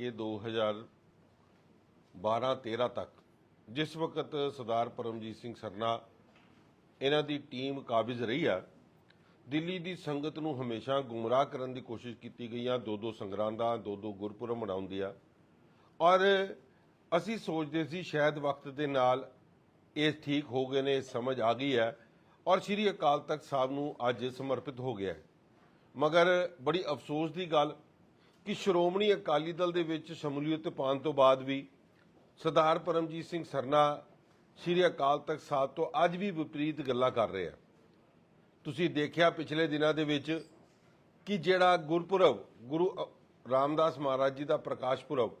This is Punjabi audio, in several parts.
ਕੇ 2012-13 ਤੱਕ ਜਿਸ ਵਕਤ ਸਰਦਾਰ ਪਰਮਜੀਤ ਸਿੰਘ ਸਰਨਾ ਇਹਨਾਂ ਦੀ ਟੀਮ ਕਾਬਜ਼ ਰਹੀ ਆ, ਦਿੱਲੀ ਦੀ ਸੰਗਤ ਨੂੰ ਹਮੇਸ਼ਾ ਗੁੰਮਰਾਹ ਕਰਨ ਦੀ ਕੋਸ਼ਿਸ਼ ਕੀਤੀ ਗਈ ਆ ਦੋ ਦੋ ਸੰਗਰਾਂ ਦਾ ਦੋ ਦੋ ਗੁਰਪੁਰਬ ਮਨਾਉਂਦੀ ਆ। ਔਰ ਅਸੀਂ ਸੋਚਦੇ ਸੀ ਸ਼ਾਇਦ ਵਕਤ ਦੇ ਨਾਲ ਇਹ ਠੀਕ ਹੋ ਗਏ ਨੇ, ਸਮਝ ਆ ਗਈ ਹੈ ਔਰ ਸ੍ਰੀ ਅਕਾਲ ਤਖਤ ਸਾਹਿਬ ਨੂੰ ਅੱਜ ਸਮਰਪਿਤ ਹੋ ਗਿਆ ਹੈ। ਮਗਰ ਬੜੀ ਅਫਸੋਸ ਦੀ ਗੱਲ ਕਿ ਸ਼੍ਰੋਮਣੀ ਅਕਾਲੀ ਦਲ ਦੇ ਵਿੱਚ ਸ਼ਮੂਲੀਅਤ ਪਾਉਣ ਤੋਂ ਬਾਅਦ ਵੀ ਸਰਦਾਰ ਪਰਮਜੀਤ ਸਿੰਘ ਸਰਨਾ ਸ੍ਰੀ ਅਕਾਲ ਤਖਤ ਸਾਹਿਬ ਤੋਂ ਅੱਜ ਵੀ ਵਿਪਰੀਤ ਗੱਲਾਂ ਕਰ ਰਹੇ ਆ। ਤੁਸੀਂ ਦੇਖਿਆ ਪਿਛਲੇ ਦਿਨਾਂ ਦੇ ਵਿੱਚ ਕਿ ਜਿਹੜਾ ਗੁਰਪੁਰਬ, ਗੁਰੂ ਰਾਮਦਾਸ ਮਹਾਰਾਜ ਜੀ ਦਾ ਪ੍ਰਕਾਸ਼ ਪੁਰਬ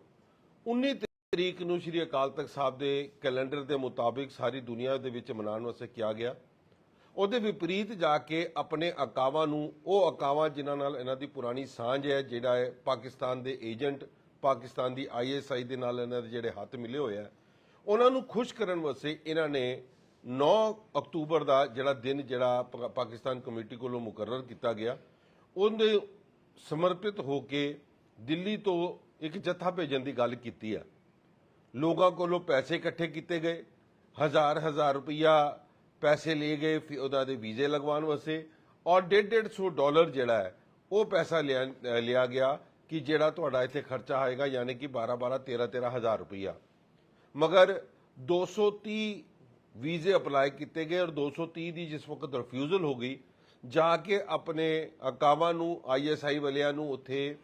19 ਤਰੀਕ ਨੂੰ ਸ੍ਰੀ ਅਕਾਲ ਤਖਤ ਸਾਹਿਬ ਦੇ ਕੈਲੰਡਰ ਦੇ ਮੁਤਾਬਿਕ ਸਾਰੀ ਦੁਨੀਆ ਦੇ ਵਿੱਚ ਮਨਾਉਣ ਵਾਸਤੇ ਕਿਹਾ ਗਿਆ। ਉਹਦੇ ਵਿਪਰੀਤ ਜਾ ਕੇ ਆਪਣੇ ਅਕਾਵਾਂ ਨੂੰ, ਉਹ ਅਕਾਵਾਂ ਜਿਨ੍ਹਾਂ ਨਾਲ ਇਹਨਾਂ ਦੀ ਪੁਰਾਣੀ ਸਾਂਝ ਹੈ, ਜਿਹੜਾ ਹੈ ਪਾਕਿਸਤਾਨ ਦੇ ਏਜੰਟ, ਪਾਕਿਸਤਾਨ ਦੀ ਆਈਐਸਆਈ ਦੇ ਨਾਲ ਇਹਨਾਂ ਦੇ ਜਿਹੜੇ ਹੱਥ ਮਿਲੇ ਹੋਏ ਆ, ਉਹਨਾਂ ਨੂੰ ਖੁਸ਼ ਕਰਨ ਵਾਸਤੇ ਇਹਨਾਂ ਨੇ 9 ਅਕਤੂਬਰ ਦਾ ਜਿਹੜਾ ਦਿਨ ਜਿਹੜਾ ਪਾ- ਪਾਕਿਸਤਾਨ ਕਮੇਟੀ ਕੋਲੋਂ ਮੁਕਰਰ ਕੀਤਾ ਗਿਆ, ਉਹਦੇ ਸਮਰਪਿਤ ਹੋ ਕੇ ਦਿੱਲੀ ਤੋਂ ਇੱਕ ਜੱਥਾ ਭੇਜਣ ਦੀ ਗੱਲ ਕੀਤੀ ਆ। ਲੋਕਾਂ ਕੋਲੋਂ ਪੈਸੇ ਇਕੱਠੇ ਕੀਤੇ ਗਏ ਹਜ਼ਾਰ ਹਜ਼ਾਰ ਰੁਪਈਆ ਪੈਸੇ ਲਏ ਗਏ, ਫਿਰ ਉਹਦਾ ਦੇ ਵੀਜ਼ੇ ਲਗਵਾਉਣ ਵਾਸਤੇ। ਔਰ 150 ਡਾਲਰ ਜਿਹੜਾ ਹੈ, ਉਹ ਪੈਸਾ ਲਿਆ ਲਿਆ ਗਿਆ ਕਿ ਜਿਹੜਾ ਤੁਹਾਡਾ ਇੱਥੇ ਖਰਚਾ ਆਏਗਾ, ਯਾਨੀ ਕਿ 12 12 13 13 ਹਜ਼ਾਰ ਰੁਪਈਆ। ਮਗਰ 230 ਵੀਜ਼ੇ ਅਪਲਾਈ ਕੀਤੇ ਗਏ ਔਰ 230 ਦੀ ਜਿਸ ਵਕਤ ਰਿਫਿਊਜ਼ਲ ਹੋ ਗਈ, ਜਾ ਕੇ ਆਪਣੇ ਅਕਾਵਾਂ ਨੂੰ ਆਈਐਸਆਈ ਵਾਲਿਆਂ ਨੂੰ ਉੱਥੇ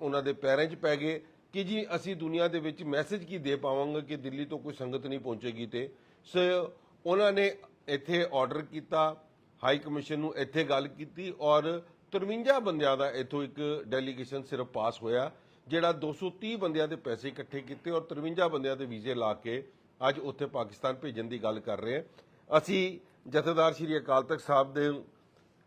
ਉਹਨਾਂ ਦੇ ਪੈਰਾਂ 'ਚ ਪੈ ਗਏ ਕਿ ਜੀ ਅਸੀਂ ਦੁਨੀਆ ਦੇ ਵਿੱਚ ਮੈਸੇਜ ਕੀ ਦੇ ਪਾਵਾਂਗੇ ਕਿ ਦਿੱਲੀ ਤੋਂ ਕੋਈ ਸੰਗਤ ਨਹੀਂ ਪਹੁੰਚੇਗੀ ਤੇ। ਸੋ ਉਹਨਾਂ ਨੇ ਇੱਥੇ ਆਰਡਰ ਕੀਤਾ ਹਾਈ ਕਮਿਸ਼ਨ ਨੂੰ ਇੱਥੇ ਗੱਲ ਕੀਤੀ ਔਰ 53 ਬੰਦਿਆਂ ਦਾ ਇੱਥੋਂ ਇੱਕ ਡੈਲੀਗੇਸ਼ਨ ਸਿਰਫ ਪਾਸ ਹੋਇਆ, ਜਿਹੜਾ 230 ਬੰਦਿਆਂ ਦੇ ਪੈਸੇ ਇਕੱਠੇ ਕੀਤੇ ਔਰ 53 ਬੰਦਿਆਂ ਦੇ ਵੀਜ਼ੇ ਲਾ ਕੇ ਅੱਜ ਉੱਥੇ ਪਾਕਿਸਤਾਨ ਭੇਜਣ ਦੀ ਗੱਲ ਕਰ ਰਹੇ ਹਾਂ। ਅਸੀਂ ਜਥੇਦਾਰ ਸ਼੍ਰੀ ਅਕਾਲ ਤਖਤ ਸਾਹਿਬ ਦੇ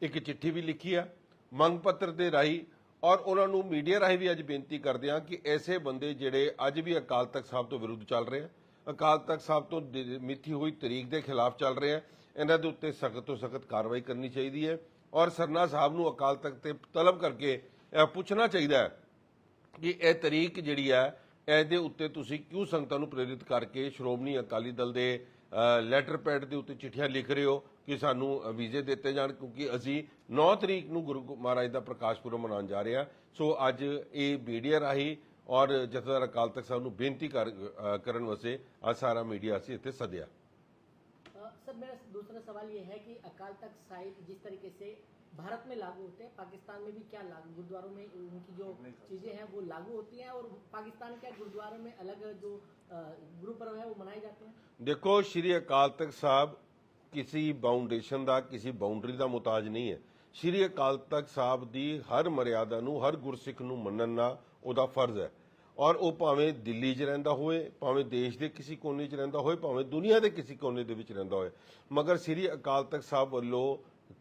ਇੱਕ ਚਿੱਠੀ ਵੀ ਲਿਖੀ ਆ, ਮੰਗ ਪੱਤਰ ਦੇ ਰਾਹੀਂ ਔਰ ਉਹਨਾਂ ਨੂੰ ਮੀਡੀਆ ਰਾਹੀਂ ਵੀ ਅੱਜ ਬੇਨਤੀ ਕਰਦੇ ਹਾਂ ਕਿ ਐਸੇ ਬੰਦੇ ਜਿਹੜੇ ਅੱਜ ਵੀ ਅਕਾਲ ਤਖਤ ਸਾਹਿਬ ਤੋਂ ਵਿਰੁੱਧ ਚੱਲ ਰਹੇ ਆ ਅਕਾਲ ਤਖਤ ਸਾਹਿਬ ਤੋਂ ਮਿੱਥੀ ਹੋਈ ਤਰੀਕ ਦੇ ਖਿਲਾਫ ਚੱਲ ਰਹੇ ਆ। ਇਹਨਾਂ ਦੇ ਉੱਤੇ ਸਖਤ ਤੋਂ ਸਖਤ ਕਾਰਵਾਈ ਕਰਨੀ ਚਾਹੀਦੀ ਹੈ ਔਰ ਸਰਨਾ ਸਾਹਿਬ ਨੂੰ ਅਕਾਲ ਤਖਤ ਤੇ ਤਲਬ ਕਰਕੇ ਪੁੱਛਣਾ ਚਾਹੀਦਾ ਹੈ ਕਿ ਇਹ ਤਰੀਕ ਜਿਹੜੀ ਹੈ, ਇਹਦੇ ਉੱਤੇ ਤੁਸੀਂ ਕਿਉਂ ਸੰਗਤਾਂ ਨੂੰ ਪ੍ਰੇਰਿਤ ਕਰਕੇ ਸ਼੍ਰੋਮਣੀ ਅਕਾਲੀ ਦਲ ਦੇ ਲੈਟਰ ਪੈਡ ਦੇ ਉੱਤੇ ਚਿੱਠੀਆਂ ਲਿਖ ਰਹੇ ਹੋ ਕਿ ਸਾਨੂੰ ਵੀਜ਼ੇ ਦਿੱਤੇ ਜਾਣ? ਕਿਉਂਕਿ ਅਸੀਂ 9 ਤਰੀਕ ਨੂੰ ਗੁਰੂ ਮਹਾਰਾਜ ਦਾ ਪ੍ਰਕਾਸ਼ ਪੁਰਬ ਮਨਾਉਣ ਜਾ ਰਹੇ ਹਾਂ। ਸੋ ਅੱਜ ਇਹ ਮੀਡੀਆ ਰਾਹੀਂ ਔਰ ਜਥੇਦਾਰ ਅਕਾਲ ਤਖਤ ਸਾਹਿਬ ਨੂੰ ਬੇਨਤੀ ਕਰ- ਅ, ਕਰਨ ਵਾਸਤੇ ਅੱਜ ਸਾਰਾ ਮੀਡੀਆ ਅਸੀਂ ਇੱਥੇ ਸੱਦਿਆ अ, सर मेरा दूसरा सवाल ये है कि अकाल तख्त साहिब जिस तरीके से भारत में लागू होते हैं पाकिस्तान में भी क्या लागू गुरुद्वारों में उनकी जो चीजें हैं वो लागू होती हैं और पाकिस्तान के गुरुद्वारों में अलग जो अ, गुरु पर्व है वो मनाए जाते हैं ਦੇਖੋ ਸ਼੍ਰੀ ਅਕਾਲ ਤਖਤ ਸਾਹਿਬ ਕਿਸੇ ਬਾਉਂਡੇਸ਼ਨ ਦਾ ਕਿਸੇ ਬਾਉਂਡਰੀ ਦਾ ਮੁਤਾਜ ਨਹੀਂ ਹੈ ਸ਼੍ਰੀ ਅਕਾਲ ਤਖਤ ਸਾਹਿਬ ਦੀ ਹਰ ਮਰਿਆਦਾ ਨੂੰ ਹਰ ਗੁਰਸਿੱਖ ਨੂੰ ਮੰਨਣਾ ਉਹਦਾ ਫਰਜ਼ ਹੈ। ਔਰ ਉਹ ਭਾਵੇਂ ਦਿੱਲੀ 'ਚ ਰਹਿੰਦਾ ਹੋਵੇ, ਭਾਵੇਂ ਦੇਸ਼ ਦੇ ਕਿਸੇ ਕੋਨੇ 'ਚ ਰਹਿੰਦਾ ਹੋਵੇ, ਭਾਵੇਂ ਦੁਨੀਆ ਦੇ ਕਿਸੇ ਕੋਨੇ ਦੇ ਵਿੱਚ ਰਹਿੰਦਾ ਹੋਵੇ। ਮਗਰ ਸ਼੍ਰੀ ਅਕਾਲ ਤਖਤ ਸਾਹਿਬ ਵੱਲੋਂ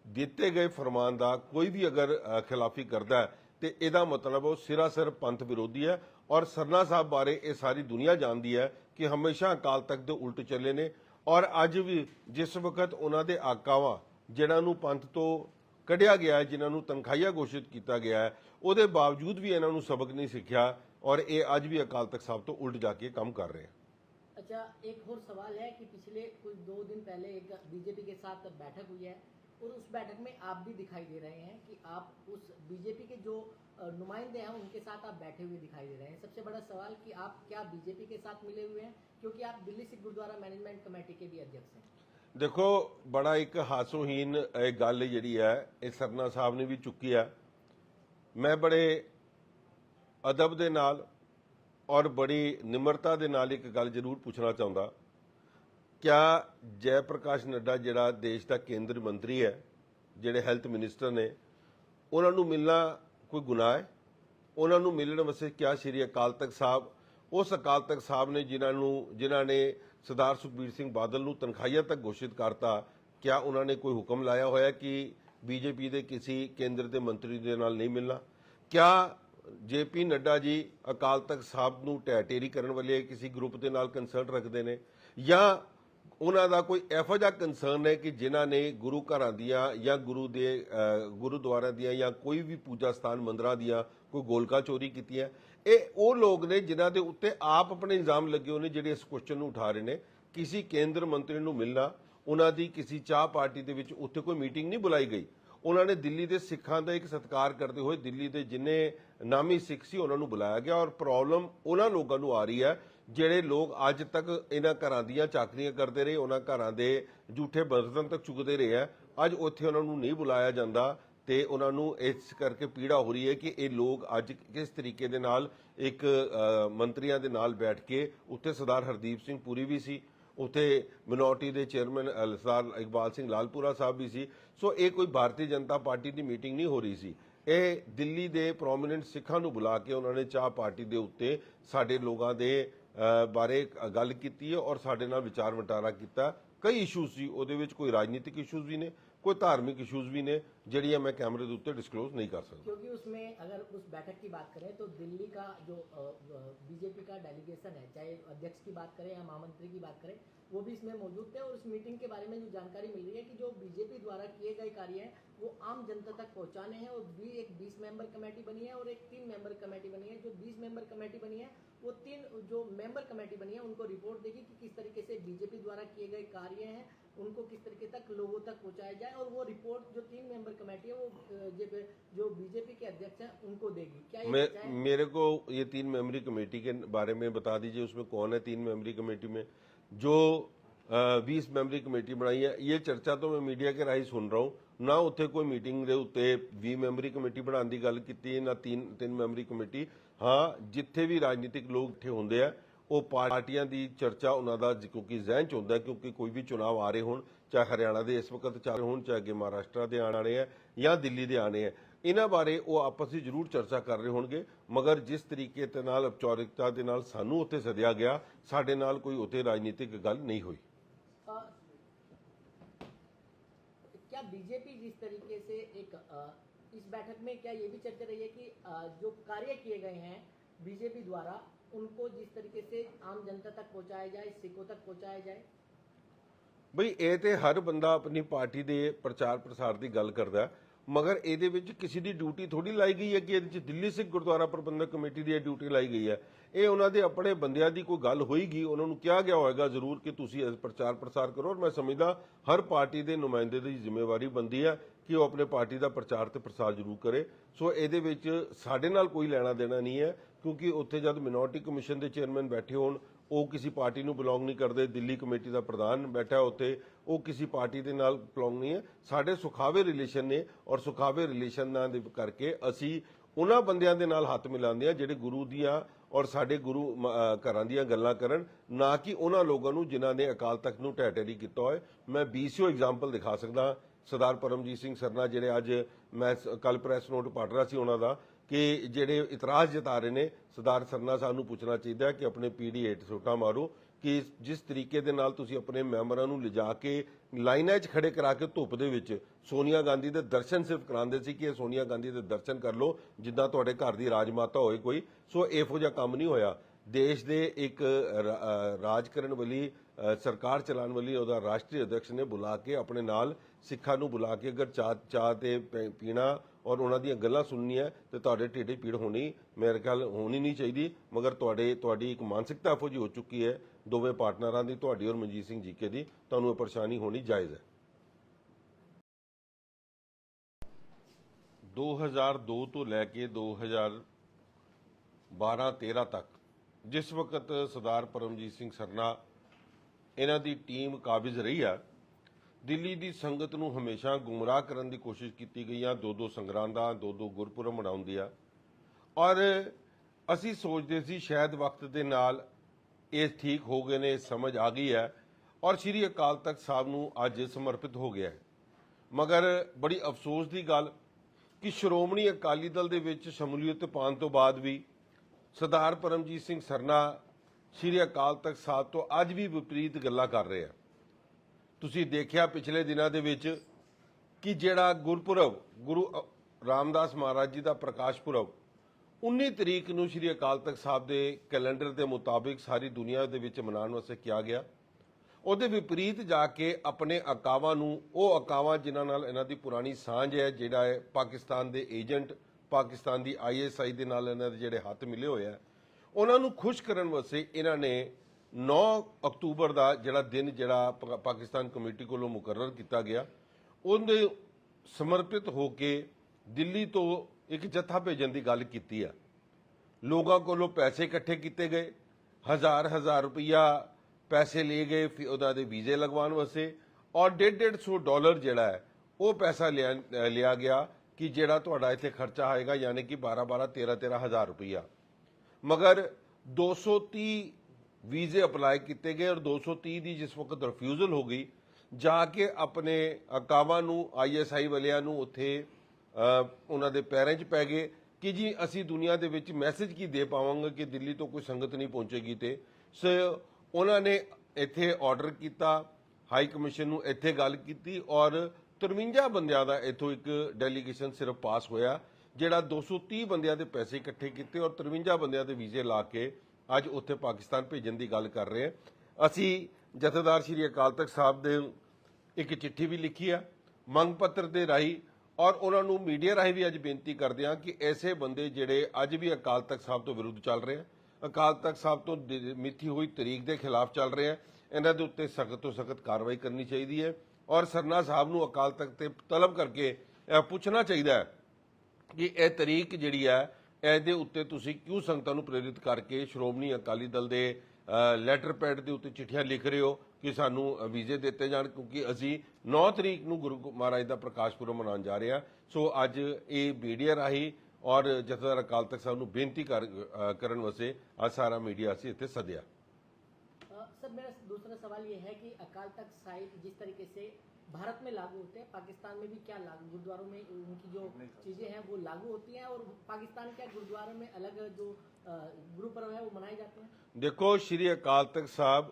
ਦਿੱਤੇ ਗਏ ਫਰਮਾਨ ਦਾ ਕੋਈ ਵੀ ਅਗਰ ਖਿਲਾਫੀ ਕਰਦਾ ਹੈ, ਤੇ ਇਹਦਾ ਮਤਲਬ ਉਹ ਸਿਰਾਸਰ ਪੰਥ ਵਿਰੋਧੀ ਹੈ ਔਰ ਸਰਨਾ ਸਾਹਿਬ ਬਾਰੇ ਇਹ ਸਾਰੀ ਦੁਨੀਆ ਜਾਣਦੀ ਹੈ ਕਿ ਹਮੇਸ਼ਾ ਅਕਾਲ ਤਖਤ ਦੇ ਉਲਟ ਚੱਲੇ ਨੇ। ਔਰ ਅੱਜ ਵੀ ਜਿਸ ਵਕਤ ਉਹਨਾਂ ਦੇ ਆਕਾਵਾਂ ਜਿਹਨਾਂ ਨੂੰ ਪੰਥ ਤੋਂ ਕੱਢਿਆ ਗਿਆ ਹੈ ਜਿਨ੍ਹਾਂ ਨੂੰ ਤਨਖਾਹੀਆ ਘੋਸ਼ਿਤ ਕੀਤਾ ਗਿਆ ਹੈ ਉਹਦੇ ਬਾਵਜੂਦ ਵੀ ਇਹਨਾਂ ਨੂੰ ਸਬਕ ਨਹੀਂ ਸਿੱਖਿਆ ਔਰ ਇਹ ਅੱਜ ਵੀ ਅਕਾਲ ਤਖਤ ਸਾਹਿਬ ਤੋਂ ਉਲਟ ਜਾ ਕੇ ਕੰਮ ਕਰ ਰਹੇ ਆ अच्छा एक और सवाल है कि पिछले कुछ दो दिन पहले एक बीजेपी के साथ बैठक हुई है और उस बैठक में आप भी दिखाई दे रहे हैं कि आप उस बीजेपी के जो अ, नुमाइंदे हैं उनके साथ आप बैठे हुए दिखाई दे रहे हैं सबसे बड़ा सवाल कि आप क्या बीजेपी के साथ मिले हुए हैं क्योंकि आप दिल्ली सिख गुरुद्वारा मैनेजमेंट कमेटी के भी अध्यक्ष हैं ਦੇਖੋ, ਬੜਾ ਇੱਕ ਹਾਸੋਹੀਨ ਇਹ ਗੱਲ ਜਿਹੜੀ ਹੈ, ਇਹ ਸਰਨਾ ਸਾਹਿਬ ਨੇ ਵੀ ਚੁੱਕੀ ਹੈ। ਮੈਂ ਬੜੇ ਅਦਬ ਦੇ ਨਾਲ ਔਰ ਬੜੀ ਨਿਮਰਤਾ ਦੇ ਨਾਲ ਇੱਕ ਗੱਲ ਜ਼ਰੂਰ ਪੁੱਛਣਾ ਚਾਹੁੰਦਾ। ਕਿਆ ਜੈ ਪ੍ਰਕਾਸ਼ ਨੱਡਾ, ਜਿਹੜਾ ਦੇਸ਼ ਦਾ ਕੇਂਦਰ ਮੰਤਰੀ ਹੈ, ਜਿਹੜੇ ਹੈਲਥ ਮਿਨਿਸਟਰ ਨੇ, ਉਹਨਾਂ ਨੂੰ ਮਿਲਣਾ ਕੋਈ ਗੁਨਾਹ ਹੈ? ਉਹਨਾਂ ਨੂੰ ਮਿਲਣ ਵਾਸਤੇ ਕਿਆ ਸ਼੍ਰੀ ਅਕਾਲ ਤਖਤ ਸਾਹਿਬ, ਉਸ ਅਕਾਲ ਤਖਤ ਸਾਹਿਬ ਨੇ ਜਿਨ੍ਹਾਂ ਨੂੰ, ਜਿਨ੍ਹਾਂ ਨੇ ਸਰਦਾਰ ਸੁਖਬੀਰ ਸਿੰਘ ਬਾਦਲ ਨੂੰ ਤਨਖਾਹੀਆ ਤੱਕ ਘੋਸ਼ਿਤ ਕਰਤਾ, ਕਿਆ ਉਹਨਾਂ ਨੇ ਕੋਈ ਹੁਕਮ ਲਾਇਆ ਹੋਇਆ ਕਿ ਬੀਜੇਪੀ ਦੇ ਕਿਸੇ ਕੇਂਦਰ ਦੇ ਮੰਤਰੀ ਦੇ ਨਾਲ ਨਹੀਂ ਮਿਲਣਾ? ਕਿਆ ਜੇਪੀ ਨੱਡਾ ਜੀ ਅਕਾਲ ਤਖਤ ਸਾਹਿਬ ਨੂੰ ਢਹਿ ਕਰਨ ਵਾਲੇ ਕਿਸੇ ਗਰੁੱਪ ਦੇ ਨਾਲ ਕੰਸਰਨ ਰੱਖਦੇ ਨੇ? ਜਾਂ ਉਹਨਾਂ ਦਾ ਕੋਈ ਇਹੋ ਜਿਹਾ ਕੰਸਰਨ ਹੈ ਕਿ ਜਿਨ੍ਹਾਂ ਨੇ ਗੁਰੂ ਘਰਾਂ ਦੀਆਂ ਜਾਂ ਗੁਰੂ ਦੇ ਗੁਰਦੁਆਰਿਆਂ ਦੀਆਂ ਜਾਂ ਕੋਈ ਵੀ ਪੂਜਾ ਸਥਾਨ ਮੰਦਰਾਂ ਦੀਆਂ ਕੋਈ ਗੋਲਕਾ ਚੋਰੀ ਕੀਤੀਆਂ? ਇਹ ਉਹ ਲੋਕ ਨੇ ਜਿਨ੍ਹਾਂ ਦੇ ਉੱਤੇ ਆਪ ਆਪਣੇ ਇਲਜ਼ਾਮ ਲੱਗੇ ਹੋਏ ਨੇ, ਜਿਹੜੇ ਇਸ ਕੁਐਸਚਨ ਨੂੰ ਉਠਾ ਰਹੇ ਨੇ। ਕਿਸੇ ਕੇਂਦਰ ਮੰਤਰੀ ਨੂੰ ਮਿਲਣਾ, ਉਹਨਾਂ ਦੀ ਕਿਸੇ ਚਾਹ ਪਾਰਟੀ ਦੇ ਵਿੱਚ ਉੱਥੇ ਕੋਈ ਮੀਟਿੰਗ ਨਹੀਂ ਬੁਲਾਈ ਗਈ। ਉਹਨਾਂ ਨੇ ਦਿੱਲੀ ਦੇ ਸਿੱਖਾਂ ਦਾ ਇੱਕ ਸਤਿਕਾਰ ਕਰਦੇ ਹੋਏ ਦਿੱਲੀ ਦੇ ਜਿੰਨੇ ਨਾਮੀ ਸਿੱਖ ਸੀ ਉਹਨਾਂ ਨੂੰ ਬੁਲਾਇਆ ਗਿਆ ਔਰ ਪ੍ਰੋਬਲਮ ਉਹਨਾਂ ਲੋਕਾਂ ਨੂੰ ਆ ਰਹੀ ਹੈ, ਜਿਹੜੇ ਲੋਕ ਅੱਜ ਤੱਕ ਇਹਨਾਂ ਘਰਾਂ ਦੀਆਂ ਚਾਕਰੀਆਂ ਕਰਦੇ ਰਹੇ, ਉਹਨਾਂ ਘਰਾਂ ਦੇ ਝੂਠੇ ਬਰਤਨ ਤੱਕ ਚੁੱਕਦੇ ਰਹੇ ਆ ਅੱਜ ਉੱਥੇ ਉਹਨਾਂ ਨੂੰ ਨਹੀਂ ਬੁਲਾਇਆ ਜਾਂਦਾ। ਤੇ ਉਹਨਾਂ ਨੂੰ ਇਸ ਕਰਕੇ ਪੀੜਾ ਹੋ ਰਹੀ ਹੈ ਕਿ ਇਹ ਲੋਕ ਅੱਜ ਕਿਸ ਤਰੀਕੇ ਦੇ ਨਾਲ ਇੱਕ ਮੰਤਰੀਆਂ ਦੇ ਨਾਲ ਬੈਠ ਕੇ ਉੱਥੇ ਸਰਦਾਰ ਹਰਦੀਪ ਸਿੰਘ ਪੁਰੀ ਵੀ ਸੀ, ਉੱਥੇ ਮਿਨੋਰਟੀ ਦੇ ਚੇਅਰਮੈਨ ਸਰਦਾਰ ਇਕਬਾਲ ਸਿੰਘ ਲਾਲਪੁਰਾ ਸਾਹਿਬ ਵੀ ਸੀ। ਸੋ ਇਹ ਕੋਈ ਭਾਰਤੀ ਜਨਤਾ ਪਾਰਟੀ ਦੀ ਮੀਟਿੰਗ ਨਹੀਂ ਹੋ ਰਹੀ ਸੀ। ਇਹ ਦਿੱਲੀ ਦੇ ਪ੍ਰੋਮਿਨੈਂਟ ਸਿੱਖਾਂ ਨੂੰ ਬੁਲਾ ਕੇ ਉਹਨਾਂ ਨੇ ਚਾਹ ਪਾਰਟੀ ਦੇ ਉੱਤੇ ਸਾਡੇ ਲੋਕਾਂ ਦੇ ਬਾਰੇ ਗੱਲ ਕੀਤੀ ਹੈ ਔਰ ਸਾਡੇ ਨਾਲ ਵਿਚਾਰ ਵਟਾਰਾ ਕੀਤਾ। ਕਈ ਇਸ਼ੂਜ਼ ਸੀ, ਉਹਦੇ ਵਿੱਚ ਕੋਈ ਰਾਜਨੀਤਿਕ ਇਸ਼ੂਜ਼ ਵੀ ਨੇ, ਕੋਈ ਧਾਰਮਿਕ ਇਸ਼ੂਜ਼ ਵੀ ਨੇ। ਜਿਹੜੀਆਂ ਮੈਂ ਕੈਮਰੇ ਦੇ ਉੱਤੇ ਡਿਸਕਲੋਜ਼ ਨਹੀਂ ਕਰ ਸਕਦਾ क्योंकि उसमें अगर उस बैठक की बात करें तो दिल्ली का जो बीजेपी का डेलीगेशन है चाहे अध्यक्ष की बात करें या महामंत्री की बात करें वो भी इसमें मौजूद थे और उस मीटिंग के बारे में जो जानकारी मिल रही है कि जो बीजेपी द्वारा किए गए कार्य हैं वो आम जनता तक पहुंचाने हैं और भी एक 20 मेंबर कमेटी बनी है और एक तीन मेंबर कमेटी बनी है जो 20 मेंबर कमेटी बनी है वो तीन जो मेंबर कमेटी बनी है उनको रिपोर्ट देगी कि किस तरीके से बीजेपी द्वारा किए गए कार्य हैं उनको किस तरीके तक लोगों तक पहुंचाया जाए और वो रिपोर्ट जो तीन मेंबर कमेटी है वो अ, जे- जो बीजेपी के अध्यक्ष हैं उनको देगी क्या ये मैं सच्चा है? मेरे को ये तीन मेमोरी कमेटी के बारे में बता दीजिए उसमें कौन है तीन मेमोरी कमेटी में जो बीस मेमोरी कमेटी बनाई है ये चर्चा तो मैं मीडिया के राही सुन रहा हूँ ਨਾ ਉੱਥੇ ਕੋਈ ਮੀਟਿੰਗ ਦੇ ਉੱਤੇ 20 ਮੈਂਬਰੀ ਕਮੇਟੀ ਬਣਾਉਣ ਦੀ ਗੱਲ ਕੀਤੀ ਨਾ ਤਿੰਨ ਤਿੰਨ ਮੈਂਬਰੀ ਕਮੇਟੀ ਹਾਂ ਜਿੱਥੇ ਵੀ ਰਾਜਨੀਤਿਕ ਲੋਕ ਇੱਥੇ ਹੁੰਦੇ ਆ ਉਹ ਪਾਰਟੀਆਂ ਦੀ ਚਰਚਾ ਉਹਨਾਂ ਦਾ ਜ- ਕਿਉਂਕਿ ਜ਼ਹਿਨ ਚ ਹੁੰਦਾ ਹੈ, ਕਿਉਂਕਿ ਕੋਈ ਵੀ ਚੁਣਾਵ ਆ ਰਹੇ ਹੋਣ ਚਾਹੇ ਹਰਿਆਣਾ ਦੇ ਇਸ ਵਕਤ ਚੱਲ ਰਹੇ ਹੋਣ ਚਾਹੇ ਅੱਗੇ ਮਹਾਰਾਸ਼ਟਰ ਦੇ ਆਉਣ ਵਾਲੇ ਆ ਜਾਂ ਦਿੱਲੀ ਦੇ ਆਣੇ ਆ ਇਹਨਾਂ ਬਾਰੇ ਉਹ ਆਪਸ ਵਿੱਚ ਜ਼ਰੂਰ ਚਰਚਾ ਕਰ ਰਹੇ ਹੋਣਗੇ ਮਗਰ ਜਿਸ ਤਰੀਕੇ ਦੇ ਨਾਲ ਔਪਚਾਰਿਕਤਾ ਦੇ ਨਾਲ ਸਾਨੂੰ ਉੱਥੇ ਸੱਦਿਆ ਗਿਆ ਸਾਡੇ ਨਾਲ ਕੋਈ ਉੱਥੇ ਰਾਜਨੀਤਿਕ ਗੱਲ ਨਹੀਂ ਹੋਈ अ, क्या बीजेपी जिस तरीके से एक अ, इस बैठक में क्या ये भी चर्चा रही है कि अ, जो कार्य किए गए हैं बीजेपी द्वारा उनको जिस तरीके से आम जनता तक पहुंचाया जाए सिखों तक पहुंचाया जाए ਬਈ ਇਹ ਤੇ ਹਰ ਬੰਦਾ ਆਪਣੀ ਪਾਰਟੀ ਦੇ ਪ੍ਰਚਾਰ ਪ੍ਰਸਾਰ ਦੀ ਗੱਲ ਕਰਦਾ ਹੈ, ਮਗਰ ਇਹਦੇ ਵਿੱਚ ਕਿਸੇ ਦੀ ਡਿਊਟੀ ਥੋੜੀ ਲਾਈ ਗਈ ਹੈ ਕਿ ਇਹਦੇ ਵਿੱਚ ਦਿੱਲੀ ਸਿੱਖ ਗੁਰਦੁਆਰਾ ਪ੍ਰਬੰਧਕ ਕਮੇਟੀ ਦੀ ਇਹ ਡਿਊਟੀ ਲਾਈ ਗਈ ਹੈ ਇਹ ਉਹਨਾਂ ਦੇ ਆਪਣੇ ਬੰਦਿਆਂ ਦੀ ਕੋਈ ਗੱਲ ਹੋਏਗੀ ਉਹਨਾਂ ਨੂੰ ਕਿਹਾ ਗਿਆ ਹੋਵੇਗਾ ਜ਼ਰੂਰ ਕਿ ਤੁਸੀਂ ਇਸ ਪ੍ਰਚਾਰ ਪ੍ਰਸਾਰ ਕਰੋ ਔਰ ਮੈਂ ਸਮਝਦਾ ਹਰ ਪਾਰਟੀ ਦੇ ਨੁਮਾਇੰਦੇ ਦੀ ਜ਼ਿੰਮੇਵਾਰੀ ਬੰਦੀ ਹੈ ਕਿ ਉਹ ਆਪਣੇ ਪਾਰਟੀ ਦਾ ਪ੍ਰਚਾਰ ਤੇ ਪ੍ਰਸਾਰ ਜ਼ਰੂਰ ਕਰੇ। ਸੋ ਇਹਦੇ ਵਿੱਚ ਸਾਡੇ ਨਾਲ ਕੋਈ ਲੈਣਾ ਦੇਣਾ ਨਹੀਂ ਹੈ, ਕਿਉਂਕਿ ਉੱਥੇ ਜਦ ਮਿਨੋਰਟੀ ਕਮਿਸ਼ਨ ਦੇ ਚੇਅਰਮੈਨ ਬੈਠੇ ਹੋਣ, ਉਹ ਕਿਸੇ ਪਾਰਟੀ ਨੂੰ ਬਿਲੋਂਗ ਨਹੀਂ ਕਰਦੇ, ਦਿੱਲੀ ਕਮੇਟੀ ਦਾ ਪ੍ਰਧਾਨ ਬੈਠਾ ਉੱਥੇ, ਉਹ ਕਿਸੇ ਪਾਰਟੀ ਦੇ ਨਾਲ ਬਿਲੋਂਗ ਨਹੀਂ ਹੈ। ਸਾਡੇ ਸੁਖਾਵੇ ਰਿਲੇਸ਼ਨ ਨੇ ਔਰ ਸੁਖਾਵੇ ਰਿਲੇਸ਼ਨਾਂ ਦੇ ਕਰਕੇ ਅਸੀਂ ਉਹਨਾਂ ਬੰਦਿਆਂ ਦੇ ਨਾਲ ਹੱਥ ਮਿਲਾਉਂਦੇ ਆ ਜਿਹੜੇ ਗੁਰੂ ਦੀਆਂ ਔਰ ਸਾਡੇ ਗੁਰੂ, ਮ- ਘਰਾਂ ਦੀਆਂ ਗੱਲਾਂ ਕਰਨ, ਨਾ ਕਿ ਉਹਨਾਂ ਲੋਕਾਂ ਨੂੰ ਜਿਨ੍ਹਾਂ ਨੇ ਅਕਾਲ ਤਖਤ ਨੂੰ ਢਹਿ ਕੀਤਾ ਹੋਏ ਮੈਂ ਬੀਸੀਓ ਐਗਜ਼ਾਮਪਲ ਦਿਖਾ ਸਕਦਾ ਸਰਦਾਰ ਪਰਮਜੀਤ ਸਿੰਘ ਸਰਨਾ ਜਿਹੜੇ ਅੱਜ ਮੈਂ ਕੱਲ ਪ੍ਰੈਸ ਨੋਟ ਪੜ੍ਹ ਰਿਹਾ ਸੀ ਉਹਨਾਂ ਦਾ ਕਿ ਜਿਹੜੇ ਇਤਰਾਜ਼ ਜਤਾ ਰਹੇ ਨੇ, ਸਰਦਾਰ ਸਰਨਾ ਸਾਹਿਬ ਨੂੰ ਪੁੱਛਣਾ ਚਾਹੀਦਾ ਕਿ ਆਪਣੇ ਪੀਡੀ ਹੇਠ ਸੋਟਾ ਮਾਰੋ ਕਿ ਜਿਸ ਤਰੀਕੇ ਦੇ ਨਾਲ ਤੁਸੀਂ ਆਪਣੇ ਮੈਂਬਰਾਂ ਨੂੰ ਲਿਜਾ ਕੇ ਲਾਈਨਾਂ 'ਚ ਖੜੇ ਕਰਾ ਕੇ ਧੁੱਪ ਦੇ ਵਿੱਚ ਸੋਨੀਆ ਗਾਂਧੀ ਦੇ ਦਰਸ਼ਨ ਸਿਰਫ ਕਰਾਉਂਦੇ ਸੀ ਕਿ ਇਹ ਸੋਨੀਆ ਗਾਂਧੀ ਦੇ ਦਰਸ਼ਨ ਕਰ ਲਓ, ਜਿੱਦਾਂ ਤੁਹਾਡੇ ਘਰ ਦੀ ਰਾਜਮਾਤਾ ਹੋਏ ਕੋਈ, ਸੋ ਇਹੋ ਜਿਹਾ ਕੰਮ ਨਹੀਂ ਹੋਇਆ। ਦੇਸ਼ ਦੇ ਇੱਕ ਰਾਜ ਕਰਨ ਵਾਲੀ ਸਰਕਾਰ ਚਲਾਉਣ ਵਾਲੀ ਉਹਦਾ ਰਾਸ਼ਟਰੀ ਅਧਿਕਸ਼ ਨੇ ਬੁਲਾ ਕੇ ਆਪਣੇ ਨਾਲ ਸਿੱਖਾਂ ਨੂੰ ਬੁਲਾ ਕੇ ਅਗਰ ਚਾਹ ਚਾਹ ਤੇ ਪੀਣਾ ਔਰ ਉਹਨਾਂ ਦੀਆਂ ਗੱਲਾਂ ਸੁਣਨੀਆਂ ਤੇ ਤੁਹਾਡੇ ਢਿੱਡੇ ਪੀੜ ਹੋਣੀ ਮੇਰੇ ਖਿਆਲ ਹੋਣੀ ਨਹੀਂ ਚਾਹੀਦੀ, ਮਗਰ ਤੁਹਾਡੇ, ਤੁਹਾਡੀ ਇੱਕ ਮਾਨਸਿਕਤਾ ਇਹੋ ਜਿਹੀ ਹੋ ਚੁੱਕੀ ਹੈ, ਦੋਵੇਂ ਪਾਰਟਨਰਾਂ ਦੀ, ਤੁਹਾਡੀ ਔਰ ਮਨਜੀਤ ਸਿੰਘ ਜੀ ਕੇ ਦੀ, ਤੁਹਾਨੂੰ ਇਹ ਪਰੇਸ਼ਾਨੀ ਹੋਣੀ ਜਾਇਜ਼ ਹੈ। 2002 ਤੋਂ ਲੈ ਕੇ 2012-13 ਤੱਕ, ਜਿਸ ਵਕਤ ਸਰਦਾਰ ਪਰਮਜੀਤ ਸਿੰਘ ਸਰਨਾ, ਇਹਨਾਂ ਦੀ ਟੀਮ ਕਾਬਿਜ਼ ਰਹੀ ਆ ਦਿੱਲੀ ਦੀ ਸੰਗਤ ਨੂੰ ਹਮੇਸ਼ਾ ਗੁੰਮਰਾਹ ਕਰਨ ਦੀ ਕੋਸ਼ਿਸ਼ ਕੀਤੀ ਗਈ ਆ। ਦੋ ਦੋ ਸੰਗਰਾਂਦਾਂ ਦੋ ਦੋ ਗੁਰਪੁਰਬ ਮਨਾਉਂਦੀ ਆ। ਔਰ ਅਸੀਂ ਸੋਚਦੇ ਸੀ ਸ਼ਾਇਦ ਵਕਤ ਦੇ ਨਾਲ ਇਹ ਠੀਕ ਹੋ ਗਏ ਨੇ ਸਮਝ ਆ ਗਈ ਹੈ। ਔਰ ਸ੍ਰੀ ਅਕਾਲ ਤਖਤ ਸਾਹਿਬ ਨੂੰ ਅੱਜ ਸਮਰਪਿਤ ਹੋ ਗਿਆ ਹੈ। ਮਗਰ ਬੜੀ ਅਫਸੋਸ ਦੀ ਗੱਲ ਕਿ ਸ਼੍ਰੋਮਣੀ ਅਕਾਲੀ ਦਲ ਦੇ ਵਿੱਚ ਸ਼ਮੂਲੀਅਤ ਪਾਉਣ ਤੋਂ ਬਾਅਦ ਵੀ ਸਰਦਾਰ ਪਰਮਜੀਤ ਸਿੰਘ ਸਰਨਾ ਸ੍ਰੀ ਅਕਾਲ ਤਖਤ ਸਾਹਿਬ ਤੋਂ ਅੱਜ ਵੀ ਵਿਪਰੀਤ ਗੱਲਾਂ ਕਰ ਰਹੇ ਆ। ਤੁਸੀਂ ਦੇਖਿਆ ਪਿਛਲੇ ਦਿਨਾਂ ਦੇ ਵਿੱਚ ਕਿ ਜਿਹੜਾ ਗੁਰਪੁਰਬ, ਗੁਰੂ ਰਾਮਦਾਸ ਮਹਾਰਾਜ ਜੀ ਦਾ ਪ੍ਰਕਾਸ਼ ਪੁਰਬ 19 ਤਰੀਕ ਨੂੰ ਸ੍ਰੀ ਅਕਾਲ ਤਖਤ ਸਾਹਿਬ ਦੇ ਕੈਲੰਡਰ ਦੇ ਮੁਤਾਬਿਕ ਸਾਰੀ ਦੁਨੀਆ ਦੇ ਵਿੱਚ ਮਨਾਉਣ ਵਾਸਤੇ ਕਿਹਾ ਗਿਆ। ਉਹਦੇ ਵਿਪਰੀਤ ਜਾ ਕੇ ਆਪਣੇ ਅਕਾਵਾਂ ਨੂੰ, ਉਹ ਅਕਾਵਾਂ ਜਿਨ੍ਹਾਂ ਨਾਲ ਇਹਨਾਂ ਦੀ ਪੁਰਾਣੀ ਸਾਂਝ ਹੈ, ਜਿਹੜਾ ਹੈ ਪਾਕਿਸਤਾਨ ਦੇ ਏਜੰਟ, ਪਾਕਿਸਤਾਨ ਦੀ ਆਈਐਸਆਈ ਦੇ ਨਾਲ ਇਹਨਾਂ ਦੇ ਜਿਹੜੇ ਹੱਥ ਮਿਲੇ ਹੋਏ ਆ, ਉਹਨਾਂ ਨੂੰ ਖੁਸ਼ ਕਰਨ ਵਾਸਤੇ ਇਹਨਾਂ ਨੇ 9 ਅਕਤੂਬਰ ਦਾ ਜਿਹੜਾ ਦਿਨ ਜਿਹੜਾ ਪਾ- ਪਾਕਿਸਤਾਨ ਕਮੇਟੀ ਕੋਲੋਂ ਮੁਕਰਰ ਕੀਤਾ ਗਿਆ, ਉਹਦੇ ਸਮਰਪਿਤ ਹੋ ਕੇ ਦਿੱਲੀ ਤੋਂ ਇੱਕ ਜੱਥਾ ਭੇਜਣ ਦੀ ਗੱਲ ਕੀਤੀ ਆ। ਲੋਕਾਂ ਕੋਲੋਂ ਪੈਸੇ ਇਕੱਠੇ ਕੀਤੇ ਗਏ, ਹਜ਼ਾਰ ਹਜ਼ਾਰ ਰੁਪਈਆ ਪੈਸੇ ਲਏ ਗਏ, ਫਿਰ ਉਹਦਾ ਦੇ ਵੀਜ਼ੇ ਲਗਵਾਉਣ ਵਾਸਤੇ, ਔਰ 150 ਡਾਲਰ ਜਿਹੜਾ ਹੈ, ਉਹ ਪੈਸਾ ਲਿਆ ਲਿਆ ਗਿਆ ਕਿ ਜਿਹੜਾ ਤੁਹਾਡਾ ਇੱਥੇ ਖਰਚਾ ਆਏਗਾ, ਯਾਨੀ ਕਿ 12 12 13 13 ਹਜ਼ਾਰ ਰੁਪਈਆ। ਮਗਰ 230 ਵੀਜ਼ੇ ਅਪਲਾਈ ਕੀਤੇ ਗਏ ਔਰ 230 ਦੀ ਜਿਸ ਵਕਤ ਰਿਫਿਊਜ਼ਲ ਹੋ ਗਈ, ਜਾ ਕੇ ਆਪਣੇ ਅਕਾਵਾਂ ਨੂੰ ਆਈਐਸਆਈ ਵਾਲਿਆਂ ਨੂੰ ਉੱਥੇ ਉਹਨਾਂ ਦੇ ਪੈਰਾਂ 'ਚ ਪੈ ਗਏ ਕਿ ਜੀ ਅਸੀਂ ਦੁਨੀਆ ਦੇ ਵਿੱਚ ਮੈਸੇਜ ਕੀ ਦੇ ਪਾਵਾਂਗੇ ਕਿ ਦਿੱਲੀ ਤੋਂ ਕੋਈ ਸੰਗਤ ਨਹੀਂ ਪਹੁੰਚੇਗੀ ਤੇ। ਸੋ ਉਹਨਾਂ ਨੇ ਇੱਥੇ ਆਰਡਰ ਕੀਤਾ, ਹਾਈ ਕਮਿਸ਼ਨ ਨੂੰ ਇੱਥੇ ਗੱਲ ਕੀਤੀ ਔਰ 53 ਬੰਦਿਆਂ ਦਾ ਇੱਥੋਂ ਇੱਕ ਡੈਲੀਗੇਸ਼ਨ ਸਿਰਫ ਪਾਸ ਹੋਇਆ, ਜਿਹੜਾ 230 ਬੰਦਿਆਂ ਦੇ ਪੈਸੇ ਇਕੱਠੇ ਕੀਤੇ ਔਰ 53 ਬੰਦਿਆਂ ਦੇ ਵੀਜ਼ੇ ਲਾ ਕੇ ਅੱਜ ਉੱਥੇ ਪਾਕਿਸਤਾਨ ਭੇਜਣ ਦੀ ਗੱਲ ਕਰ ਰਹੇ ਹਾਂ। ਅਸੀਂ ਜਥੇਦਾਰ ਸ਼੍ਰੀ ਅਕਾਲ ਤਖਤ ਸਾਹਿਬ ਦੇ ਇੱਕ ਚਿੱਠੀ ਵੀ ਲਿਖੀ ਆ, ਮੰਗ ਪੱਤਰ ਦੇ ਰਾਹੀਂ, ਔਰ ਉਹਨਾਂ ਨੂੰ ਮੀਡੀਆ ਰਾਹੀਂ ਵੀ ਅੱਜ ਬੇਨਤੀ ਕਰਦੇ ਹਾਂ ਕਿ ਐਸੇ ਬੰਦੇ ਜਿਹੜੇ ਅੱਜ ਵੀ ਅਕਾਲ ਤਖਤ ਸਾਹਿਬ ਤੋਂ ਵਿਰੁੱਧ ਚੱਲ ਰਹੇ ਆ, ਅਕਾਲ ਤਖਤ ਸਾਹਿਬ ਤੋਂ ਮਿੱਥੀ ਹੋਈ ਤਰੀਕ ਦੇ ਖਿਲਾਫ ਚੱਲ ਰਹੇ ਆ, ਇਹਨਾਂ ਦੇ ਉੱਤੇ ਸਖਤ ਤੋਂ ਸਖਤ ਕਾਰਵਾਈ ਕਰਨੀ ਚਾਹੀਦੀ ਹੈ, ਔਰ ਸਰਨਾ ਸਾਹਿਬ ਨੂੰ ਅਕਾਲ ਤਖਤ ਤੇ ਤਲਬ ਕਰਕੇ ਪੁੱਛਣਾ ਚਾਹੀਦਾ ਹੈ ਕਿ ਇਹ ਤਰੀਕ ਜਿਹੜੀ ਹੈ ਇਹਦੇ ਉੱਤੇ ਤੁਸੀਂ ਕਿਉਂ ਸੰਗਤਾਂ ਨੂੰ ਪ੍ਰੇਰਿਤ ਕਰਕੇ ਸ਼੍ਰੋਮਣੀ ਅਕਾਲੀ ਦਲ ਦੇ ਲੈਟਰ ਪੈਡ ਦੇ ਉੱਤੇ ਚਿੱਠੀਆਂ ਲਿਖ ਰਹੇ ਹੋ ਕਿ ਸਾਨੂੰ ਵੀਜ਼ੇ ਦਿੱਤੇ ਜਾਣ? ਕਿਉਂਕਿ ਅਸੀਂ 9 ਤਰੀਕ ਨੂੰ ਗੁਰੂ ਮਹਾਰਾਜ ਦਾ ਪ੍ਰਕਾਸ਼ ਪੁਰਬ ਮਨਾਉਣ ਜਾ ਰਹੇ ਹਾਂ। ਸੋ ਅੱਜ ਇਹ ਮੀਡੀਆ ਰਾਹੀਂ ਔਰ ਜਥੇਦਾਰ ਅਕਾਲ ਤਖਤ ਸਾਹਿਬ ਨੂੰ ਬੇਨਤੀ ਕਰਨ ਵਾਸਤੇ ਆ ਸਾਰਾ ਮੀਡੀਆ ਅਸੀਂ ਇੱਥੇ ਸਦਿਆ। ਸਰ, ਮੇਰਾ ਦੂਸਰਾ ਸਵਾਲ ਇਹ ਹੈ ਕਿ ਅਕਾਲ ਤਖਤ ਸਾਹਿਬ ਜਿਸ ਤਰੀਕੇ ਸੇ भारत में लागू होते हैं पाकिस्तान में भी क्या लागू गुरुद्वारों में उनकी जो चीजें हैं वो लागू होती हैं और पाकिस्तान के गुरुद्वारों में अलग जो अ, गुरु पर्व है वो मनाए जाते हैं ਦੇਖੋ ਸ਼੍ਰੀ ਅਕਾਲ ਤਖਤ ਸਾਹਿਬ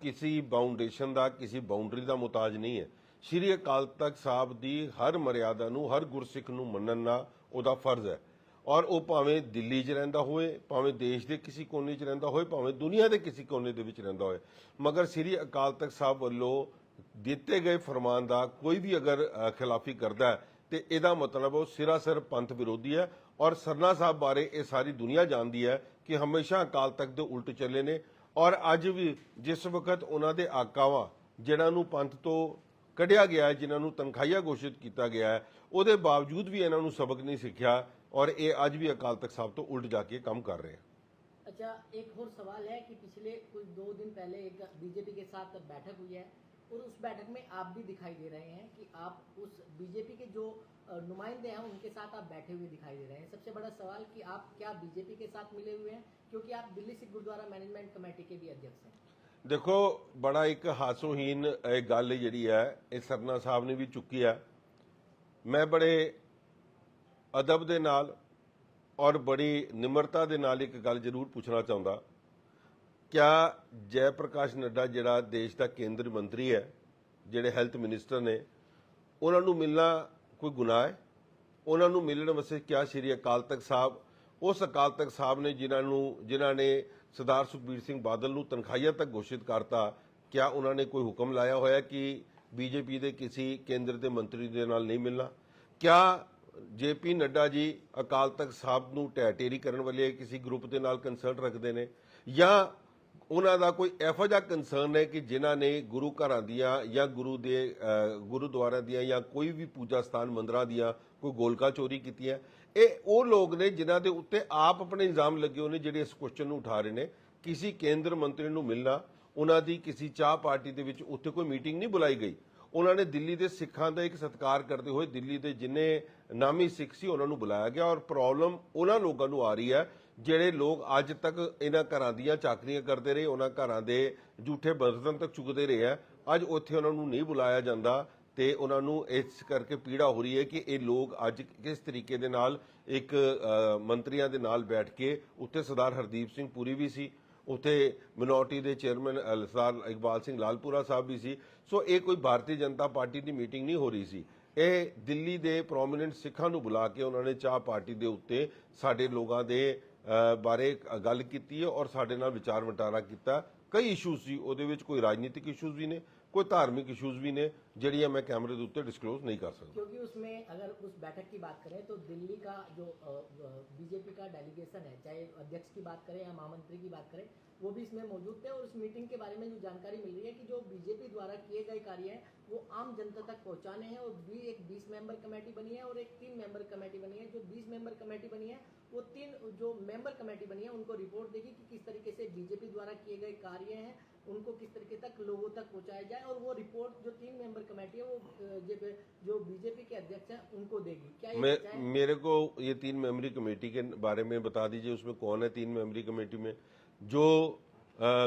ਕਿਸੇ ਬਾਉਂਡੇਸ਼ਨ ਦਾ ਕਿਸੇ ਬਾਉਂਡਰੀ ਦਾ ਮੁਤਾਜ ਨਹੀਂ ਹੈ ਸ਼੍ਰੀ ਅਕਾਲ ਤਖਤ ਸਾਹਿਬ ਦੀ ਹਰ ਮਰਿਆਦਾ ਨੂੰ ਹਰ ਗੁਰਸਿੱਖ ਨੂੰ ਮੰਨਣਾ ਉਹਦਾ ਫਰਜ਼ ਹੈ ਔਰ ਉਹ ਭਾਵੇਂ ਦਿੱਲੀ 'ਚ ਰਹਿੰਦਾ ਹੋਵੇ ਭਾਵੇਂ ਦੇਸ਼ ਦੇ ਕਿਸੇ ਕੋਨੇ 'ਚ ਰਹਿੰਦਾ ਹੋਵੇ ਭਾਵੇਂ ਦੁਨੀਆ ਦੇ ਕਿਸੇ ਕੋਨੇ ਦੇ ਵਿੱਚ ਰਹਿੰਦਾ ਹੋਵੇ ਮਗਰ ਸ਼੍ਰੀ ਅਕਾਲ ਤਖਤ ਸਾਹਿਬ ਵੱਲੋਂ ਦਿੱਤੇ ਗਏ ਫਰਮਾਨ ਦਾ ਕੋਈ ਵੀ ਅਗਰ ਅ, ਖਿਲਾਫੀ ਕਰਦਾ ਹੈ ਤੇ ਇਹਦਾ ਮਤਲਬ ਉਹ ਸਿਰਾਸਰ ਪੰਥ ਵਿਰੋਧੀ ਹੈ ਔਰ ਸਰਨਾ ਸਾਹਿਬ ਬਾਰੇ ਇਹ ਸਾਰੀ ਦੁਨੀਆ ਜਾਣਦੀ ਹੈ ਕਿ ਹਮੇਸ਼ਾ ਅਕਾਲ ਤਖਤ ਦੇ ਉਲਟ ਚੱਲੇ ਨੇ ਔਰ ਅੱਜ ਵੀ ਜਿਸ ਵਕਤ ਉਹਨਾਂ ਦੇ ਆਕਾਵਾਂ ਜਿਹੜਾ ਨੂੰ ਪੰਥ ਤੋਂ ਕੱਢਿਆ ਗਿਆ ਹੈ ਜਿਨ੍ਹਾਂ ਨੂੰ ਤਨਖਾਹੀਆ ਘੋਸ਼ਿਤ ਕੀਤਾ ਗਿਆ ਹੈ ਉਹਦੇ ਬਾਵਜੂਦ ਵੀ ਇਹਨਾਂ ਨੂੰ ਸਬਕ ਨਹੀਂ ਸਿੱਖਿਆ ਔਰ ਇਹ ਅੱਜ ਵੀ ਅਕਾਲ ਤਖਤ ਸਾਹਿਬ ਤੋਂ ਉਲਟ ਜਾ ਕੇ ਕੰਮ ਕਰ ਰਹੇ ਆ अच्छा एक और सवाल है कि पिछले कुछ दो दिन पहले एक बीजेपी के साथ बैठक हुई है और उस बैठक में आप भी दिखाई दे रहे हैं कि आप उस बीजेपी के जो अ, नुमाइंदे हैं उनके साथ आप बैठे हुए दिखाई दे रहे हैं सबसे बड़ा सवाल कि आप क्या बीजेपी के साथ मिले हुए हैं क्योंकि आप दिल्ली सिख गुरुद्वारा मैनेजमेंट कमेटी के भी अध्यक्ष हैं ਦੇਖੋ ਬੜਾ ਇੱਕ ਹਾਸੋਹੀਨ ਇਹ ਗੱਲ ਜਿਹੜੀ ਹੈ ਇਹ ਸਰਨਾ ਸਾਹਿਬ ਨੇ ਵੀ ਚੁੱਕੀ ਹੈ ਮੈਂ ਬੜੇ ਅਦਬ ਦੇ ਨਾਲ ਔਰ ਬੜੀ ਨਿਮਰਤਾ ਦੇ ਨਾਲ ਇੱਕ ਗੱਲ ਜ਼ਰੂਰ ਪੁੱਛਣਾ ਚਾਹੁੰਦਾ ਕਿਆ ਜੈ ਪ੍ਰਕਾਸ਼ ਨੱਡਾ, ਜਿਹੜਾ ਦੇਸ਼ ਦਾ ਕੇਂਦਰੀ ਮੰਤਰੀ ਹੈ, ਜਿਹੜੇ ਹੈਲਥ ਮਿਨਿਸਟਰ ਨੇ, ਉਹਨਾਂ ਨੂੰ ਮਿਲਣਾ ਕੋਈ ਗੁਨਾਹ ਹੈ? ਉਹਨਾਂ ਨੂੰ ਮਿਲਣ ਵਾਸਤੇ ਕਿਆ ਸ਼੍ਰੀ ਅਕਾਲ ਤਖਤ ਸਾਹਿਬ, ਉਸ ਅਕਾਲ ਤਖਤ ਸਾਹਿਬ ਨੇ ਜਿਨ੍ਹਾਂ ਨੂੰ, ਜਿਨ੍ਹਾਂ ਨੇ ਸਰਦਾਰ ਸੁਖਬੀਰ ਸਿੰਘ ਬਾਦਲ ਨੂੰ ਤਨਖਾਹੀਆ ਤੱਕ ਘੋਸ਼ਿਤ ਕਰਤਾ, ਕਿਆ ਉਹਨਾਂ ਨੇ ਕੋਈ ਹੁਕਮ ਲਾਇਆ ਹੋਇਆ ਕਿ ਬੀਜੇਪੀ ਦੇ ਕਿਸੇ ਕੇਂਦਰ ਦੇ ਮੰਤਰੀ ਦੇ ਨਾਲ ਨਹੀਂ ਮਿਲਣਾ? ਕਿਆ ਜੇਪੀ ਨੱਡਾ ਜੀ ਅਕਾਲ ਤਖਤ ਸਾਹਿਬ ਨੂੰ ਟੈਟੇਰੀ ਕਰਨ ਵਾਲੇ ਕਿਸੇ ਗਰੁੱਪ ਦੇ ਨਾਲ ਕੰਸਰਨ ਰੱਖਦੇ ਨੇ? ਜਾਂ ਉਹਨਾਂ ਦਾ ਕੋਈ ਇਹੋ ਜਿਹਾ ਕੰਸਰਨ ਹੈ ਕਿ ਜਿਨ੍ਹਾਂ ਨੇ ਗੁਰੂ ਘਰਾਂ ਦੀਆਂ ਜਾਂ ਗੁਰੂ ਦੇ ਅ, ਗੁਰਦੁਆਰਿਆਂ ਦੀਆਂ ਜਾਂ ਕੋਈ ਵੀ ਪੂਜਾ ਸਥਾਨ ਮੰਦਰਾਂ ਦੀਆਂ ਕੋਈ ਗੋਲਕਾ ਚੋਰੀ ਕੀਤੀਆਂ ਇਹ ਉਹ ਲੋਕ ਨੇ ਜਿਨ੍ਹਾਂ ਦੇ ਉੱਤੇ ਆਪ ਆਪਣੇ ਇਲਜ਼ਾਮ ਲੱਗੇ ਹੋਏ ਨੇ ਜਿਹੜੇ ਇਸ ਕੁਐਸਚਨ ਨੂੰ ਉਠਾ ਰਹੇ ਨੇ। ਕਿਸੇ ਕੇਂਦਰ ਮੰਤਰੀ ਨੂੰ ਮਿਲਣਾ ਉਹਨਾਂ ਦੀ ਕਿਸੇ ਚਾਹ ਪਾਰਟੀ ਦੇ ਵਿੱਚ ਉੱਥੇ ਕੋਈ ਮੀਟਿੰਗ ਨਹੀਂ ਬੁਲਾਈ ਗਈ। ਉਹਨਾਂ ਨੇ ਦਿੱਲੀ ਦੇ ਸਿੱਖਾਂ ਦਾ ਇੱਕ ਸਤਿਕਾਰ ਕਰਦੇ ਹੋਏ ਦਿੱਲੀ ਦੇ ਜਿੰਨੇ ਨਾਮੀ ਸਿੱਖ ਸੀ ਉਹਨਾਂ ਨੂੰ ਬੁਲਾਇਆ ਗਿਆ ਔਰ ਪ੍ਰੋਬਲਮ ਉਹਨਾਂ ਲੋਕਾਂ ਨੂੰ ਆ ਰਹੀ ਹੈ, ਜਿਹੜੇ ਲੋਕ ਅੱਜ ਤੱਕ ਇਹਨਾਂ ਘਰਾਂ ਦੀਆਂ ਚਾਕਰੀਆਂ ਕਰਦੇ ਰਹੇ, ਉਹਨਾਂ ਘਰਾਂ ਦੇ ਝੂਠੇ ਬਰਤਨ ਤੱਕ ਚੁੱਕਦੇ ਰਹੇ ਆ ਅੱਜ ਉੱਥੇ ਉਹਨਾਂ ਨੂੰ ਨਹੀਂ ਬੁਲਾਇਆ ਜਾਂਦਾ ਤੇ ਉਹਨਾਂ ਨੂੰ ਇਸ ਕਰਕੇ ਪੀੜਾ ਹੋ ਰਹੀ ਹੈ ਕਿ ਇਹ ਲੋਕ ਅੱਜ ਕਿਸ ਤਰੀਕੇ ਦੇ ਨਾਲ ਇੱਕ ਮੰਤਰੀਆਂ ਦੇ ਨਾਲ ਬੈਠ ਕੇ ਉੱਥੇ ਸਰਦਾਰ ਹਰਦੀਪ ਸਿੰਘ ਪੁਰੀ ਵੀ ਸੀ ਉੱਥੇ ਮਿਨੋਰਟੀ ਦੇ ਚੇਅਰਮੈਨ ਅ, ਸਰਦਾਰ ਇਕਬਾਲ ਸਿੰਘ ਲਾਲਪੁਰਾ ਸਾਹਿਬ ਵੀ ਸੀ। ਸੋ ਇਹ ਕੋਈ ਭਾਰਤੀ ਜਨਤਾ ਪਾਰਟੀ ਦੀ ਮੀਟਿੰਗ ਨਹੀਂ ਹੋ ਰਹੀ ਸੀ। ਇਹ ਦਿੱਲੀ ਦੇ ਪ੍ਰੋਮਿਨੈਂਟ ਸਿੱਖਾਂ ਨੂੰ ਬੁਲਾ ਕੇ ਉਹਨਾਂ ਨੇ ਚਾਹ ਪਾਰਟੀ ਦੇ ਉੱਤੇ ਸਾਡੇ ਲੋਕਾਂ ਦੇ ਬਾਰੇ ਗੱਲ ਕੀਤੀ ਹੈ ਔਰ ਸਾਡੇ ਨਾਲ ਵਿਚਾਰ ਵਟਾਰਾ ਕੀਤਾ। ਕਈ ਇਸ਼ੂਜ਼ ਸੀ ਉਹਦੇ ਵਿੱਚ ਕੋਈ ਰਾਜਨੀਤਿਕ ਇਸ਼ੂਜ਼ ਵੀ ਨੇ ਕੋਈ ਧਾਰਮਿਕ ਇਸ਼ੂਜ਼ ਵੀ ਨੇ। ਜਿਹੜੀਆਂ ਮੈਂ ਕੈਮਰੇ ਦੇ ਉੱਤੇ ਡਿਸਕਲੋਜ਼ ਨਹੀਂ ਕਰ ਸਕਦਾ क्योंकि उसमें अगर उस बैठक की बात करें तो दिल्ली का जो बीजेपी का डेलीगेशन है चाहे अध्यक्ष की बात करें या महामंत्री की बात करें वो भी इसमें मौजूद थे और इस मीटिंग के बारे में जो जानकारी मिल रही है कि जो बीजेपी द्वारा किए गए कार्य हैं वो आम जनता तक पहुंचाने हैं और भी एक 20 मेंबर कमेटी बनी है और एक तीन मेंबर कमेटी बनी है जो 20 मेंबर कमेटी बनी है वो तीन जो मेंबर कमेटी बनी है उनको रिपोर्ट देगी कि किस तरीके से बीजेपी द्वारा किए गए कार्य हैं उनको किस तरीके तक लोगों तक पहुंचाया जाए और वो रिपोर्ट जो तीन मेंबर कमेटी है वो अ, जे- जो बीजेपी के अध्यक्ष हैं उनको देगी क्या ये मैं सच्चा है? मेरे को ये तीन मेमोरी कमेटी के बारे में बता दीजिए उसमें कौन है तीन मेमोरी कमेटी में जो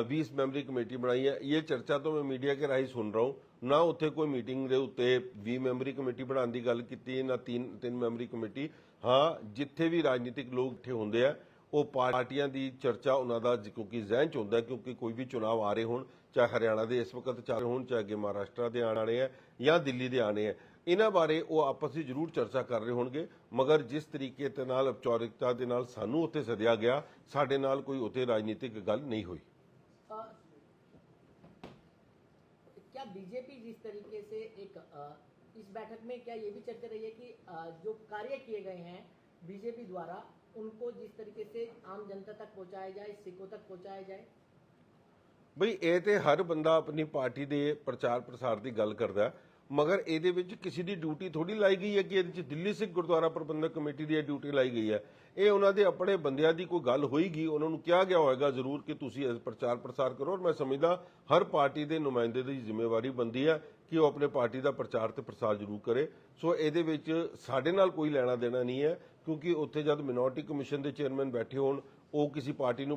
बीस मेमोरी कमेटी बनाई है ये चर्चा तो मैं मीडिया के राही सुन रहा हूँ ਨਾ ਉੱਥੇ ਕੋਈ ਮੀਟਿੰਗ ਦੇ ਉੱਤੇ 20 ਮੈਂਬਰੀ ਕਮੇਟੀ ਬਣਾਉਣ ਦੀ ਗੱਲ ਕੀਤੀ ਨਾ ਤਿੰਨ ਤਿੰਨ ਮੈਂਬਰੀ ਕਮੇਟੀ ਹਾਂ ਜਿੱਥੇ ਵੀ ਰਾਜਨੀਤਿਕ ਲੋਕ ਇੱਥੇ ਹੁੰਦੇ ਆ ਉਹ ਪਾਰਟੀਆਂ ਦੀ ਚਰਚਾ ਉਹਨਾਂ ਦਾ ਜ- ਕਿਉਂਕਿ ਜ਼ਿਹਨ ਚ ਹੁੰਦਾ ਹੈ, ਕਿਉਂਕਿ ਕੋਈ ਵੀ ਚੁਣਾਵ ਆ ਰਹੇ ਹੋਣ ਚਾਹੇ ਹਰਿਆਣਾ ਦੇ ਇਸ ਵਕਤ ਚੱਲ ਰਹੇ ਹੋਣ ਚਾਹੇ ਅੱਗੇ ਮਹਾਰਾਸ਼ਟਰ ਦੇ ਆਉਣ ਵਾਲੇ ਆ ਜਾਂ ਦਿੱਲੀ ਦੇ ਆਣੇ ਆ ਇਹਨਾਂ ਬਾਰੇ ਉਹ ਆਪਸ ਵਿੱਚ ਜ਼ਰੂਰ ਚਰਚਾ ਕਰ ਰਹੇ ਹੋਣਗੇ ਮਗਰ ਜਿਸ ਤਰੀਕੇ ਦੇ ਨਾਲ ਔਪਚਾਰਿਕਤਾ ਦੇ ਨਾਲ ਸਾਨੂੰ ਉੱਥੇ ਸੱਦਿਆ ਗਿਆ ਸਾਡੇ ਨਾਲ ਕੋਈ ਉੱਥੇ ਰਾਜਨੀਤਿਕ ਗੱਲ ਨਹੀਂ ਹੋਈ अ, क्या बीजेपी जिस तरीके से एक अ, इस बैठक में क्या ये भी चर्चा रही है कि अ, जो कार्य किए गए हैं बीजेपी द्वारा उनको जिस तरीके से आम जनता तक पहुंचाया जाए सिखों तक पहुंचाया जाए ਬਈ ਇਹ ਤੇ ਹਰ ਬੰਦਾ ਆਪਣੀ ਪਾਰਟੀ ਦੇ ਪ੍ਰਚਾਰ ਪ੍ਰਸਾਰ ਦੀ ਗੱਲ ਕਰਦਾ ਹੈ, ਮਗਰ ਇਹਦੇ ਵਿੱਚ ਕਿਸੇ ਦੀ ਡਿਊਟੀ ਥੋੜੀ ਲਾਈ ਗਈ ਹੈ ਕਿ ਇਹਦੇ ਵਿੱਚ ਦਿੱਲੀ ਸਿੱਖ ਗੁਰਦੁਆਰਾ ਪ੍ਰਬੰਧਕ ਕਮੇਟੀ ਦੀ ਇਹ ਡਿਊਟੀ ਲਾਈ ਗਈ ਹੈ ਇਹ ਉਹਨਾਂ ਦੇ ਆਪਣੇ ਬੰਦਿਆਂ ਦੀ ਕੋਈ ਗੱਲ ਹੋਈਗੀ ਉਹਨਾਂ ਨੂੰ ਕਿਹਾ ਗਿਆ ਹੋਵੇਗਾ ਜ਼ਰੂਰ ਕਿ ਤੁਸੀਂ ਇਸ ਪ੍ਰਚਾਰ ਪ੍ਰਸਾਰ ਕਰੋ ਔਰ ਮੈਂ ਸਮਝਦਾ ਹਰ ਪਾਰਟੀ ਦੇ ਨੁਮਾਇੰਦੇ ਦੀ ਜ਼ਿੰਮੇਵਾਰੀ ਬੰਦੀ ਹੈ ਕਿ ਉਹ ਆਪਣੇ ਪਾਰਟੀ ਦਾ ਪ੍ਰਚਾਰ ਤੇ ਪ੍ਰਸਾਰ ਜ਼ਰੂਰ ਕਰੇ ਸੋ ਇਹਦੇ ਵਿੱਚ ਸਾਡੇ ਨਾਲ ਕੋਈ ਲੈਣਾ ਦੇਣਾ ਨਹੀਂ ਹੈ ਕਿਉਂਕਿ ਉੱਥੇ ਜਦ ਮਿਨੋਰਟੀ ਕਮਿਸ਼ਨ ਦੇ ਚੇਅਰਮੈਨ ਬੈਠੇ ਹੋਣ ਉਹ ਕਿਸੇ ਪਾਰਟੀ ਨੂੰ